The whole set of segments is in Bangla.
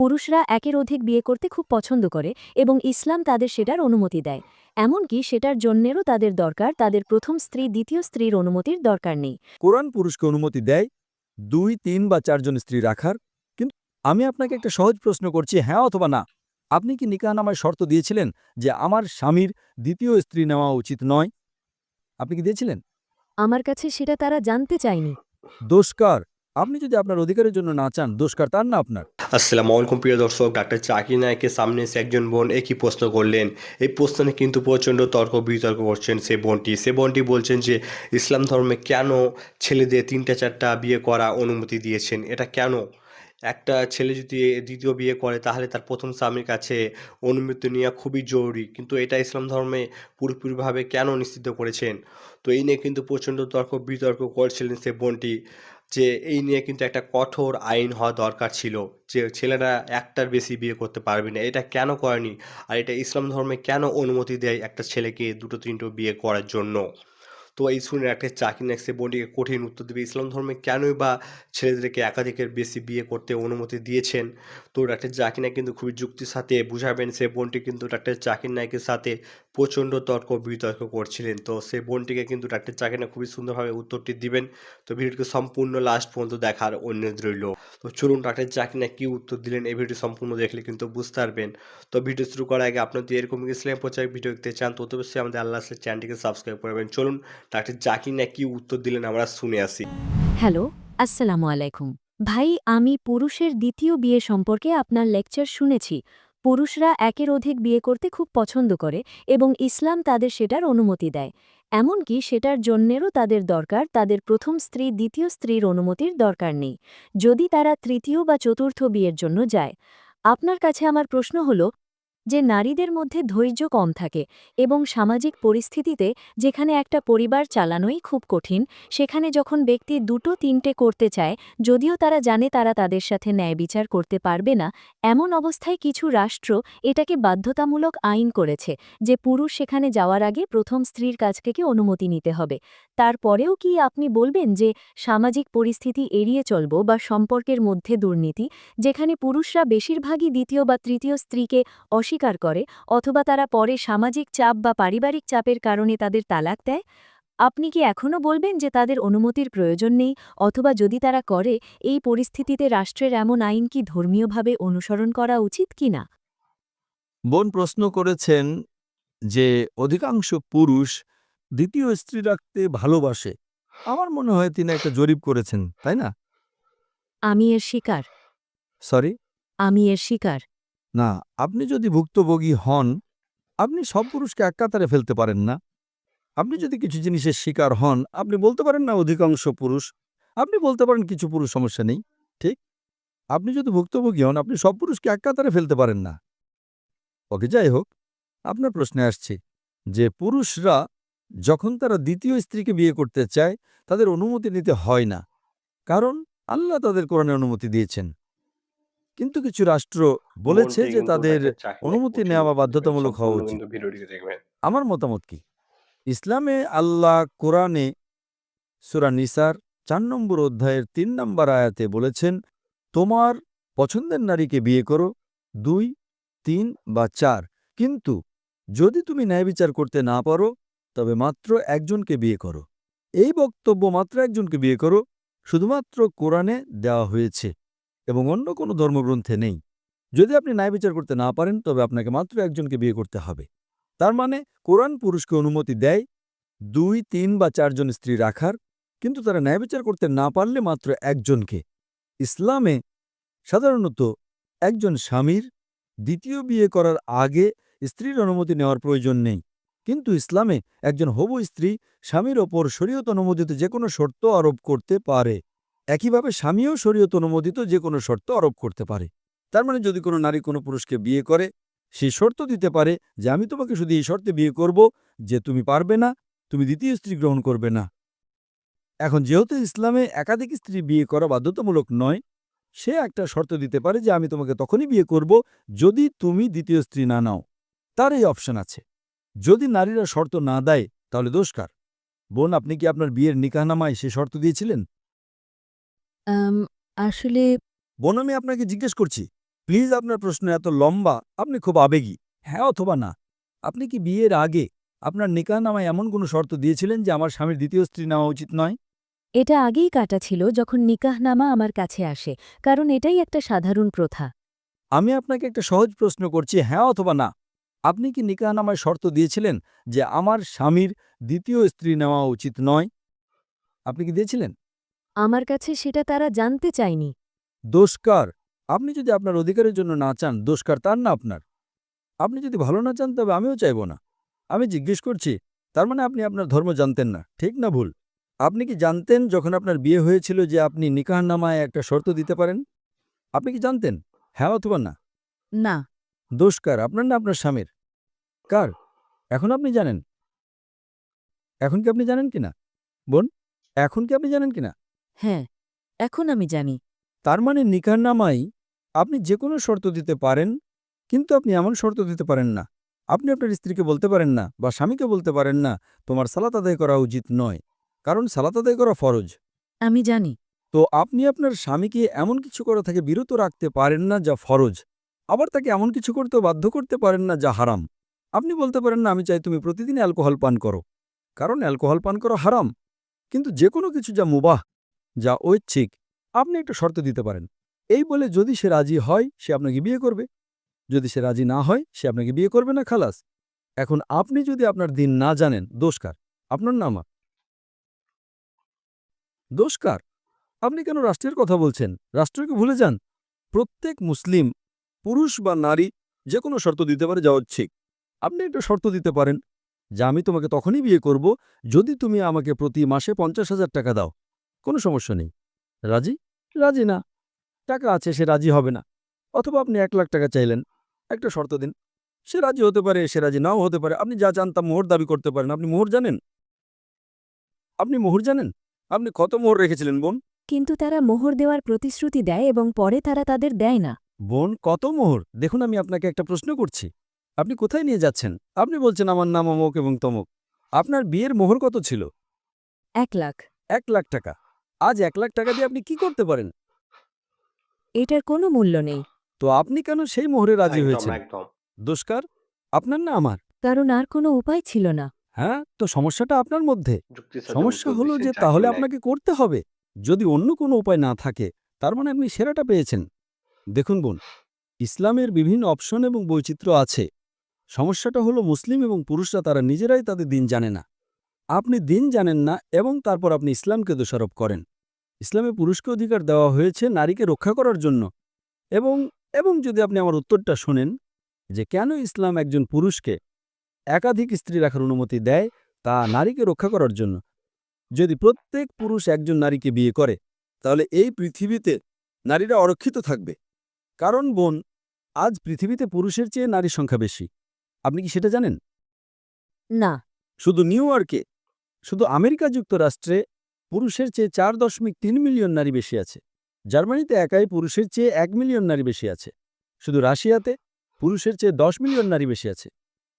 পুরুষরা একের অধিক বিয়ে করতে খুব পছন্দ করে এবং ইসলাম তাদের সেটার অনুমতি দেয়। এমনকি সেটার জন্যেরও তাদের দরকার তাদের প্রথম স্ত্রী দ্বিতীয় স্ত্রীর অনুমতির দরকার নেই। কোরআন পুরুষকে অনুমতি দেয় দুই তিন বা চারজন স্ত্রী রাখার। কিন্তু আমি আপনাকে একটা সহজ প্রশ্ন করছি হ্যাঁ অথবা না? আপনি কি নিকাহ নামায় শর্ত দিয়েছিলেন যে আমার স্বামীর দ্বিতীয় স্ত্রী নেওয়া উচিত নয়? আপনি কি দিয়েছিলেন? আমার কাছে সেটা তারা জানতে চায়নি। দোষকার আপনি যদি আপনার অধিকারের জন্য না চান দোষকার তার না আপনার। আসসালামু আলাইকুম, প্রিয় দর্শক, ডাক্তার জাকির নায়কের সামনে এসে একজন বোন একই প্রশ্ন করলেন। এই প্রশ্নে কিন্তু প্রচণ্ড তর্ক বিতর্ক করছেন সে বোনটি। সে বোনটি বলছেন যে, ইসলাম ধর্মে কেন ছেলেদের তিনটা, চারটা বিয়ে করা অনুমতি দিয়েছেন? এটা কেন? একটা ছেলে যদি দ্বিতীয় বিয়ে করে, তাহলে তার প্রথম স্বামীর কাছে অনুমতি নেওয়া খুবই জরুরি। কিন্তু এটা ইসলাম ধর্মে পুরোপুরিভাবে কেন নিশ্চিত করেছেন? তো এই নিয়ে কিন্তু প্রচণ্ড তর্ক বিতর্ক করছিলেন সে বোনটি। যে এই নিয়ে কিন্তু একটা কঠোর আইন হওয়া দরকার ছিল যে ছেলেরা একটার বেশি বিয়ে করতে পারবে না। এটা কেন করেনি? আর এটা ইসলাম ধর্মে কেন অনুমতি দেয় একটা ছেলেকে দুটো তিনটো বিয়ে করার জন্য? তো এই শুনে একটা চাকরি নেক্সে বোনটিকে কঠিন উত্তর দেবে। ইসলাম ধর্মে কেনই বা ছেলেদেরকে একাধিকের বেশি বিয়ে করতে অনুমতি দিয়েছেন? তো ডাক্তার জাকির নায়ক কিন্তু খুবই যুক্তির সাথে বুঝাবেন, সে বোনটি কিন্তু ডাক্তার জাকির নায়কের সাথে প্রচণ্ড তর্ক বিতর্ক করছিলেন। তো সে বোনটিকে কিন্তু ডাক্তার জাকির নায়ক খুবই সুন্দরভাবে উত্তরটি দিবেন। তো ভিডিওটিকে সম্পূর্ণ লাস্ট পর্যন্ত দেখার অনুরোধ রইল। তো চলুন ডাক্তার জাকির নায়ক কী উত্তর দিলেন এই ভিডিও সম্পূর্ণ দেখলে কিন্তু বুঝতে পারবেন। তো ভিডিও শুরু করার আগে আপনার যদি এরকম ইসলাম প্রচার ভিডিও দেখতে চান তো অবশ্যই আমাদের আল্লাহ চ্যানেলটিকে সাবস্ক্রাইব করবেন চলুন ডাক্তার জাকির নায়ক কী উত্তর দিলেন, আমরা শুনে আসি। হ্যালো, আসসালামু আলাইকুম। ভাই, আমি পুরুষের দ্বিতীয় বিয়ে সম্পর্কে আপনার লেকচার শুনেছি। পুরুষরা একের অধিক বিয়ে করতে খুব পছন্দ করে এবং ইসলাম তাদের সেটার অনুমতি দেয়। এমনকি সেটার জন্যেরও তাদের দরকার, তাদের প্রথম স্ত্রী দ্বিতীয় স্ত্রীর অনুমতির দরকার নেই, যদি তারা তৃতীয় বা চতুর্থ বিয়ের জন্য যায়। আপনার কাছে আমার প্রশ্ন হল যে নারীদের মধ্যে ধৈর্য কম থাকে এবং সামাজিক পরিস্থিতিতে যেখানে একটা পরিবার চালানোই খুব কঠিন, সেখানে যখন ব্যক্তি দুটো তিনটে করতে চায়, যদিও তারা জানে তারা তাদের সাথে ন্যায় বিচার করতে পারবে না, এমন অবস্থায় কিছু রাষ্ট্র এটাকে বাধ্যতামূলক আইন করেছে যে পুরুষ সেখানে যাওয়ার আগে প্রথম স্ত্রীর কাছ থেকে অনুমতি নিতে হবে। তারপরেও কি আপনি বলবেন যে সামাজিক পরিস্থিতি এড়িয়ে চলব বা সম্পর্কের মধ্যে দুর্নীতি, যেখানে পুরুষরা বেশিরভাগই দ্বিতীয় বা তৃতীয় স্ত্রীকে অস্বীকার করে অথবা তারা পরে সামাজিক চাপ বা পারিবারিক চাপের কারণে তাদের তালাক দেয়? আপনি কি এখনও বলবেন যে তাদের অনুমতির প্রয়োজন নেই অথবা যদি তারা করে এই পরিস্থিতিতে রাষ্ট্রের এমন আইন কি ধর্মীয়ভাবে অনুসরণ করা উচিত কিনা বোন প্রশ্ন করেছেন যে অধিকাংশ পুরুষ দ্বিতীয় স্ত্রী রাখতে ভালোবাসে। আমার মনে হয় তিনি একটা জরিপ করেছেন তাই না? আমি এর শিকার। সরি আমি এর শিকার। না, আপনি যদি ভুক্তভোগী হন, আপনি সব পুরুষকে এক কাতারে ফেলতে পারেন না। আপনি যদি কিছু জিনিসের শিকার হন, আপনি বলতে পারেন না অধিকাংশ পুরুষ, আপনি বলতে পারেন কিছু পুরুষ সমস্যা নেই, ঠিক? আপনি যদি ভুক্তভোগী হন, আপনি সব পুরুষকে এক কাতারে ফেলতে পারেন না। ওকে, যাই হোক, আপনার প্রশ্নে আসছে। যে পুরুষরা যখন তারা দ্বিতীয় স্ত্রীকে বিয়ে করতে চায়, তাদের অনুমতি নিতে হয় না। কারণ আল্লাহ তাদের কোরআনে অনুমতি দিয়েছেন। কিন্তু কিছু রাষ্ট্র বলেছে যে তাদের অনুমতি নেওয়া বাধ্যতামূলক হওয়া উচিত। আমার মতামত কি? ইসলামে আল্লাহ কোরআনে সুরা নিসার চার নম্বর অধ্যায়ের তিন নম্বর আয়াতে বলেছেন তোমার পছন্দের নারীকে বিয়ে করো দুই তিন বা চার। কিন্তু যদি তুমি ন্যায় বিচার করতে না পারো তবে মাত্র একজনকে বিয়ে করো। এই বক্তব্য মাত্র একজনকে বিয়ে করো শুধুমাত্র কোরআনে দেওয়া হয়েছে। এবং অন্য কোনো ধর্মগ্রন্থে নেই। যদি আপনি ন্যায় বিচার করতে না পারেন, তবে আপনাকে মাত্র একজনকে বিয়ে করতে হবে। তার মানে কোরআন পুরুষকে অনুমতি দেয় দুই, তিন বা চারজন স্ত্রী রাখার, কিন্তু তারা ন্যায় বিচার করতে না পারলে মাত্র একজনকে। ইসলামে সাধারণত একজন স্বামীর দ্বিতীয় বিয়ে করার আগে স্ত্রীর অনুমতি নেওয়ার প্রয়োজন নেই। কিন্তু ইসলামে একজন হবু স্ত্রী স্বামীর ওপর শরীয়ত অনুমোদিত যে কোনো শর্ত আরোপ করতে পারে। একইভাবে স্বামীও শরীয়ত অনুমোদিত যে কোনো শর্ত আরোপ করতে পারে। তার মানে যদি কোনো নারী কোনো পুরুষকে বিয়ে করে, সে শর্ত দিতে পারে যে আমি তোমাকে শুধু এই শর্তে বিয়ে করব যে তুমি পারবে না, তুমি দ্বিতীয় স্ত্রী গ্রহণ করবে না। এখন যেহেতু ইসলামে একাধিক স্ত্রী বিয়ে করা বাধ্যতামূলক নয়, সে একটা শর্ত দিতে পারে যে আমি তোমাকে তখনই বিয়ে করব যদি তুমি দ্বিতীয় স্ত্রী না নাও। তার এই অপশন আছে। যদি নারীরা শর্ত না দেয়, তাহলে দোষকার বোন, আপনি কি আপনার বিয়ের নিকাহনামায় সে শর্ত দিয়েছিলেন? আসলে বোন আমি আপনাকে জিজ্ঞেস করছি প্লিজ আপনার প্রশ্ন এত লম্বা আপনি খুব আবেগী। হ্যাঁ অথবা না? আপনি কি বিয়ের আগে আপনার নিকাহ নামায় এমন কোনো শর্ত দিয়েছিলেন যে আমার স্বামীর দ্বিতীয় স্ত্রী নেওয়া উচিত নয়? এটা আগেই কাটা ছিল যখন নিকাহনামা আমার কাছে আসে কারণ এটাই একটা সাধারণ প্রথা। আমি আপনাকে একটা সহজ প্রশ্ন করছি হ্যাঁ অথবা না? আপনি কি নিকাহ নামায় শর্ত দিয়েছিলেন যে আমার স্বামীর দ্বিতীয় স্ত্রী নেওয়া উচিত নয়? আপনি কি দিয়েছিলেন? আমার কাছে সেটা তারা জানতে চায়নি। দোষকার আপনি যদি আপনার অধিকারের জন্য না চান দোষকার তার না আপনার। আপনি যদি ভালো না চান তবে আমিও চাইব না। আমি জিজ্ঞেস করছি তার মানে আপনি আপনার ধর্ম জানতেন না ঠিক না ভুল? আপনি কি জানতেন যখন আপনার বিয়ে হয়েছিল যে আপনি নিকাহ নামায় একটা শর্ত দিতে পারেন? আপনি কি জানতেন? হ্যাঁ অথবা না? না। দোষকার আপনার না আপনার স্বামীর? কার? এখন আপনি জানেন। এখন কি আপনি জানেন কিনা? বোন এখন কি আপনি জানেন কিনা? হ্যাঁ এখন আমি জানি। তার মানে নিকাহ নামাই আপনি যে কোনো শর্ত দিতে পারেন কিন্তু আপনি এমন শর্ত দিতে পারেন না। আপনি আপনার স্ত্রীকে বলতে পারেন না বা স্বামীকে বলতে পারেন না তোমার সালাত আদায় করা উচিত নয় কারণ সালাত আদায় করা ফরজ। আমি জানি। তো আপনি আপনার স্বামীকে এমন কিছু করা থেকে বিরত রাখতে পারেন না যা ফরজ আবার তাকে এমন কিছু করতে বাধ্য করতে পারেন না যা হারাম। আপনি বলতে পারেন না আমি চাই তুমি প্রতিদিন অ্যালকোহল পান করো। কারণ অ্যালকোহল পান করা হারাম কিন্তু যে কোনো কিছু যা মুবাহ যা ঐচ্ছিক, আপনি একটা শর্ত দিতে পারেন। এই বলে যদি সে রাজি হয়, সে আপনাকে বিয়ে করবে। যদি সে রাজি না হয়, সে আপনাকে বিয়ে করবে না, খালাস। এখন আপনি যদি আপনার দিন না জানেন দোষকার আপনার নাম দোষকার আপনি কেন রাষ্ট্রের কথা বলছেন? রাষ্ট্রকে ভুলে যান। প্রত্যেক মুসলিম, পুরুষ বা নারী যে কোনো শর্ত দিতে পারে যা ঐচ্ছিক। আপনি একটা শর্ত দিতে পারেন যে, আমি তোমাকে তখনই বিয়ে করব যদি তুমি আমাকে প্রতি মাসে পঞ্চাশ হাজার টাকা দাও। কোনো সমস্যা নেই। রাজি? রাজি না। টাকা আছে সে রাজি হবে না। অথবা আপনি এক লাখ টাকা চাইলেন একটা শর্ত দিন। সে রাজি হতে পারে সে রাজি নাও হতে পারে। আপনি যা চান তা মোহর দাবি করতে পারেন। আপনি মোহর জানেন? আপনি মোহর জানেন? আপনি কত মোহর রেখেছিলেন বোন? কিন্তু তারা মোহর দেওয়ার প্রতিশ্রুতি দেয় এবং পরে তারা তাদের দেয় না। বোন কত মোহর? দেখুন আমি আপনাকে একটা প্রশ্ন করছি। আপনি কোথায় নিয়ে যাচ্ছেন? আপনি বলছেন আমার নাম অমুক এবং তমুক। আপনার বিয়ের মোহর কত ছিল? এক লাখ। এক লাখ টাকা। আজ এক লাখ টাকা দিয়ে আপনি কি করতে পারেন? এটার কোনো মূল্য নেই। তো আপনি কেন সেই মোহরে রাজি হয়েছেন? একদম। দোষকার আপনার না আমার। কারণ আর কোনো উপায় ছিল না। হ্যাঁ তো সমস্যাটা আপনার মধ্যে। সমস্যা হলো যে তাহলে। আপনাকে করতে হবে। যদি অন্য কোনো উপায় না থাকে তার মানে আপনি সেরাটা পেয়েছেন। দেখুন বোন ইসলামের বিভিন্ন অপশন এবং বৈচিত্র্য আছে। সমস্যাটা হলো মুসলিম এবং পুরুষরা তারা নিজেরাই তাদের দিন জানে না। আপনি দিন জানেন না এবং তারপর আপনি ইসলামকে দোষারোপ করেন। ইসলামে পুরুষকে অধিকার দেওয়া হয়েছে নারীকে রক্ষা করার জন্য। এবং এবং যদি আপনি আমার উত্তরটা শোনেন যে কেন ইসলাম একজন পুরুষকে একাধিক স্ত্রী রাখার অনুমতি দেয় তা নারীকে রক্ষা করার জন্য। যদি প্রত্যেক পুরুষ একজন নারীকে বিয়ে করে তাহলে এই পৃথিবীতে নারীরা অরক্ষিত থাকবে। কারণ বোন আজ পৃথিবীতে পুরুষের চেয়ে নারীর সংখ্যা বেশি। আপনি কি সেটা জানেন? না। শুধু নিউ ইয়র্কে শুধু আমেরিকা যুক্তরাষ্ট্রে পুরুষের চেয়ে চার দশমিক তিন মিলিয়ন নারী বেশি আছে। জার্মানিতে একাই পুরুষের চেয়ে এক মিলিয়ন নারী বেশি আছে। শুধু রাশিয়াতে পুরুষের চেয়ে দশ মিলিয়ন নারী বেশি আছে।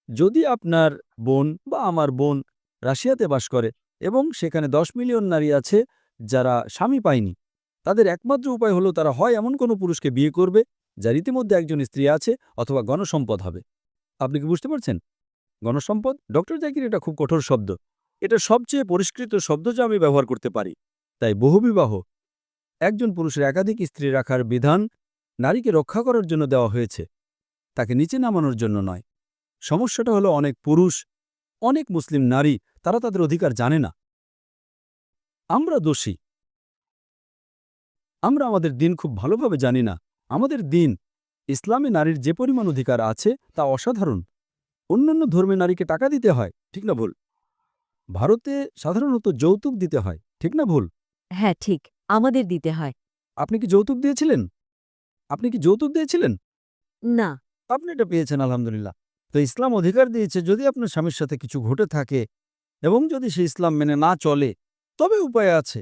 যদি আপনার বোন বা আমার বোন রাশিয়াতে বাস করে এবং সেখানে দশ মিলিয়ন নারী আছে যারা স্বামী পায়নি, তাদের একমাত্র উপায় হলো তারা হয় এমন কোনো পুরুষকে বিয়ে করবে যার ইতিমধ্যে একজন স্ত্রী আছে অথবা গণসম্পদ হবে। আপনি কি বুঝতে পারছেন? গণসম্পদ? ডক্টর জাকির, এটা খুব কঠোর শব্দ। এটা সবচেয়ে পরিষ্কৃত শব্দ যা আমি ব্যবহার করতে পারি। তাই বহুবিবাহ, একজন পুরুষের একাধিক স্ত্রী রাখার বিধান নারীকে রক্ষা করার জন্য দেওয়া হয়েছে, তাকে নিচে নামানোর জন্য নয়। সমস্যাটা হলো অনেক পুরুষ, অনেক মুসলিম নারী, তারা তাদের অধিকার জানে না। আমরা দোষী। আমরা আমাদের দিন খুব ভালোভাবে জানি না। আমাদের দিন, ইসলামে নারীর যে পরিমাণ অধিকার আছে তা অসাধারণ। অন্যান্য ধর্মে নারীকে টাকা দিতে হয়, ঠিক না ভুল? ভারতে সাধারণত যৌতুক দিতে হয় ঠিক না ভুল? হ্যাঁ ঠিক আমাদের দিতে হয়। আপনি কি যৌতুক দিয়েছিলেন? আপনি কি যৌতুক দিয়েছিলেন? না। আপনি এটা পেয়েছেন আলহামদুলিল্লাহ। তো ইসলাম অধিকার দিয়েছে যদি আপনার স্বামীর সাথে কিছু ঘটে থাকে এবং যদি সে ইসলাম মেনে না চলে তবে উপায় আছে।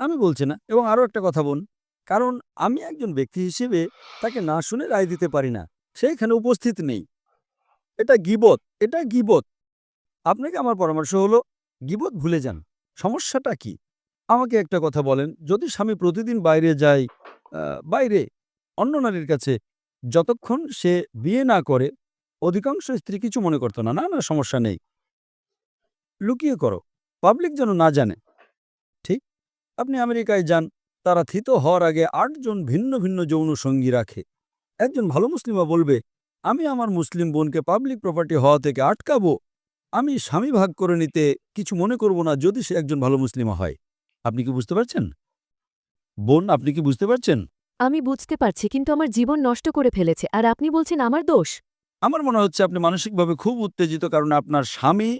আমি বলছি না এবং আরও একটা কথা বল কারণ আমি একজন ব্যক্তি হিসেবে তাকে না শুনে রায় দিতে পারি না সে এখানে উপস্থিত নেই। এটা গিবত এটা গিবত। আপনাকে আমার পরামর্শ হলো, গিবত ভুলে যান। সমস্যাটা কি? আমাকে একটা কথা বলেন, যদি স্বামী প্রতিদিন বাইরে যায় বাইরে অন্য নারীর কাছে, যতক্ষণ সে বিয়ে না করে, অধিকাংশ স্ত্রী কিছু মনে করতো না না না, সমস্যা নেই। লুকিয়ে করো পাবলিক যেন না জানে। ঠিক? আপনি আমেরিকায় যান, তারা থিত হওয়ার আগে আটজন ভিন্ন ভিন্ন যৌন সঙ্গী রাখে। একজন ভালো মুসলিমা বলবে, আমি আমার মুসলিম বোনকে পাবলিক প্রপার্টি হওয়া থেকে আটকাবো। আমি স্বামী ভাগ করে নিতে কিছু মনে করব না যদি সে একজন ভালো মুসলিমা হয়। আপনি কি বুঝতে পারছেন? বোন আপনি কি বুঝতে পারছেন? আমি বুঝতে পারছি কিন্তু আমার জীবন নষ্ট করে ফেলেছে আর আপনি বলছেন আমার দোষ। আমার মনে হচ্ছে আপনি মানসিকভাবে খুব উত্তেজিত কারণ আপনার স্বামী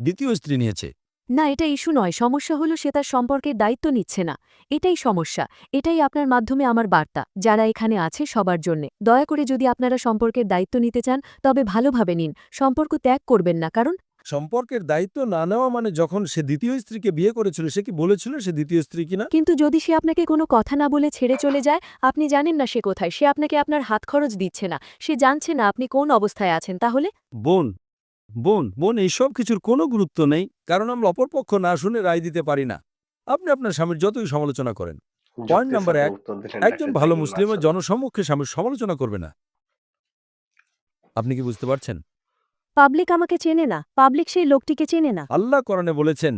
দ্বিতীয় স্ত্রী নিয়েছে। না এটা ইস্যু নয়। সমস্যা হলো সে তার সম্পর্কের দায়িত্ব নিচ্ছে না। এটাই সমস্যা। এটাই আপনার মাধ্যমে আমার বার্তা। যারা এখানে আছে সবার জন্যে। দয়া করে যদি আপনারা সম্পর্কের দায়িত্ব নিতে চান তবে ভালোভাবে নিন। সম্পর্ক ত্যাগ করবেন না কারণ সম্পর্কের দায়িত্ব না নেওয়া মানে যখন সে দ্বিতীয় স্ত্রীকে বিয়ে করেছিল সে কি বলেছিল সে দ্বিতীয় স্ত্রী কিনা? কিন্তু যদি সে আপনাকে কোনো কথা না বলে ছেড়ে চলে যায় আপনি জানেন না সে কোথায়। সে আপনাকে আপনার হাত খরচ দিচ্ছে না। সে জানছে না আপনি কোন অবস্থায় আছেন। তাহলে? বোন বোন বোন এইসব কিছুর কোনো গুরুত্ব নেই কারণ আমরা অপরপক্ষ না শুনে রায় দিতে পারি না। আপনি আপনার স্বামীর যতই সমালোচনা করেন। পয়েন্ট নাম্বার এক, একজন ভালো মুসলিমের জনসম্মুখে স্বামীর সমালোচনা করবে না। আপনি কি বুঝতে পারছেন? পাবলিক আমাকে চেনে না পাবলিক সেই লোকটিকে চেনে না। আল্লাহ করণে বলেছেন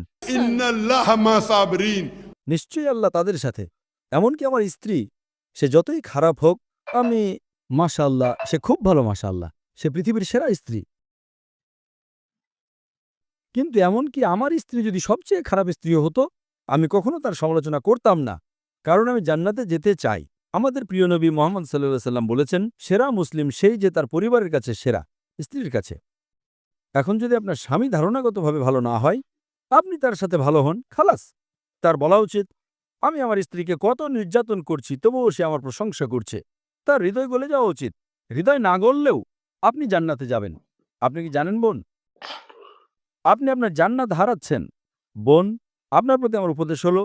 নিশ্চয়ই আল্লাহ তাদের সাথে। এমনকি আমার স্ত্রী সে যতই খারাপ হোক আমি মাশা আল্লাহ সে খুব ভালো মাশা সে পৃথিবীর সেরা স্ত্রী। কিন্তু এমনকি আমার স্ত্রী যদি সবচেয়ে খারাপ স্ত্রী হতো আমি কখনো তার সমালোচনা করতাম না কারণ আমি জান্নাতে যেতে চাই। আমাদের প্রিয় নবী মোহাম্মদ সাল্লাহ সাল্লাম বলেছেন সেরা মুসলিম সেই যে তার পরিবারের কাছে সেরা স্ত্রীর কাছে। এখন যদি আপনার স্বামী ধারণাগতভাবে ভালো না হয়, আপনি তার সাথে ভালো হন, খালাস। তার বলা উচিত, আমি আমার স্ত্রীকে কত নির্যাতন করছি, তবুও সে আমার প্রশংসা করছে। তার হৃদয় গলে যাওয়া উচিত। হৃদয় না গললেও আপনি জান্নাতে যাবেন। আপনি কি জানেন, বোন? আপনি আপনার জান্নাত হারাচ্ছেন। বোন, আপনার প্রতি আমার উপদেশ হলো,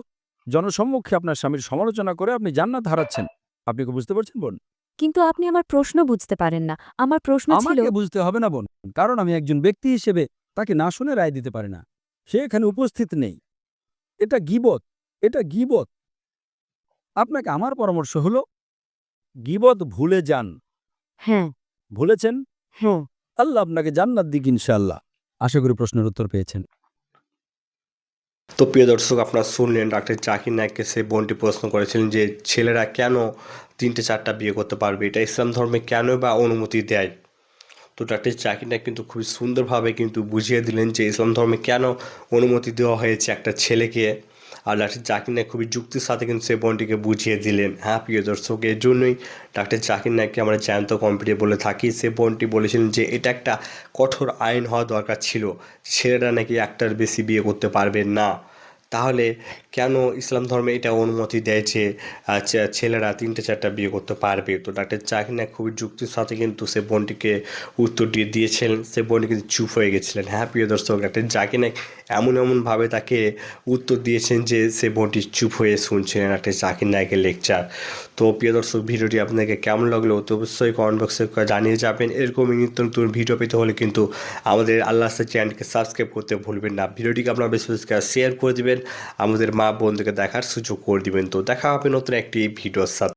জনসম্মুখে আপনার স্বামীর সমালোচনা করে আপনি জান্নাত হারাচ্ছেন। আপনি কি বুঝতে পারছেন, বোন? কিন্তু আপনি আমার প্রশ্ন বুঝতে পারেন না। আমার প্রশ্ন ছিল আমাকে বুঝতে হবে না বোন। কারণ আমি একজন ব্যক্তি হিসেবে তাকে না শুনে রায় দিতে পারে না। সে এখানে উপস্থিত নেই। এটা গিবত। এটা গিবত। আপনাকে আমার পরামর্শ হলো গিবত ভুলে যান। হ্যাঁ। ভুলেছেন? হ্যাঁ। আল্লাহ আপনাকে জান্নাত দিক ইনশাআল্লাহ। আশা করি প্রশ্নের উত্তর পেয়েছেন। তো প্রিয় দর্শক, আপনারা শুনলেন ডাক্তার জাকির নায়ককে সে বোনটি প্রশ্ন করেছিলেন যে, ছেলেরা কেন তিনটে চারটা বিয়ে করতে পারবে? এটা ইসলাম ধর্মে কেন বা অনুমতি দেয়? তো ডাক্তার জাকির নায়ক কিন্তু খুবই সুন্দরভাবে কিন্তু বুঝিয়ে দিলেন যে, ইসলাম ধর্মে কেন অনুমতি দেওয়া হয়েছে একটা ছেলেকে। আর ডাক্তার জাকির নায়ক খুবই যুক্তির সাথে কিন্তু সে বোনটিকে বুঝিয়ে দিলেন। হ্যাঁ প্রিয় দর্শক এর জন্যই ডাক্তার জাকির নায়ককে আমরা জ্যান্ত কম্পিটে বলে থাকি। সে বোনটি বলেছিলেন যে, এটা একটা কঠোর আইন হওয়া দরকার ছিল। ছেলেরা নাকি একটার বেশি বিয়ে করতে পারবে না। তাহলে কেন ইসলাম ধর্মে এটা অনুমতি দেয় যে ছেলেরা তিনটে, চারটা বিয়ে করতে পারবে? তো ডাক্তার নায়ক খুবই যুক্তির সাথে কিন্তু সে বোনটিকে উত্তর দিয়ে দিয়েছিলেন। সে বোনটি কিন্তু চুপ হয়ে গেছিলেন। হ্যাঁ প্রিয় দর্শক ডাক্তার জাকির নায়ক এমন এমনভাবে তাকে উত্তর দিয়েছেন যে সে বোনটি চুপ হয়ে শুনছিলেন একটা জাকির নায়কের লেকচার তো প্রিয় দর্শক, ভিডিওটি আপনাকে কেমন লাগল তো অবশ্যই কমেন্ট বক্সে জানিয়ে যাবেন। এরকমই নিত্য নতুন ভিডিও পেতে হলে কিন্তু আমাদের আল্লাহ চ্যানেলকে সাবস্ক্রাইব করতে ভুলবেন না। ভিডিওটিকে আপনার বেশি বেশি শেয়ার করে দিবেন। আমাদের মা বোনদেরকে দেখার সুযোগ করে দিবেন। তো দেখা হবে নতুন একটি ভিডিওর সাথে।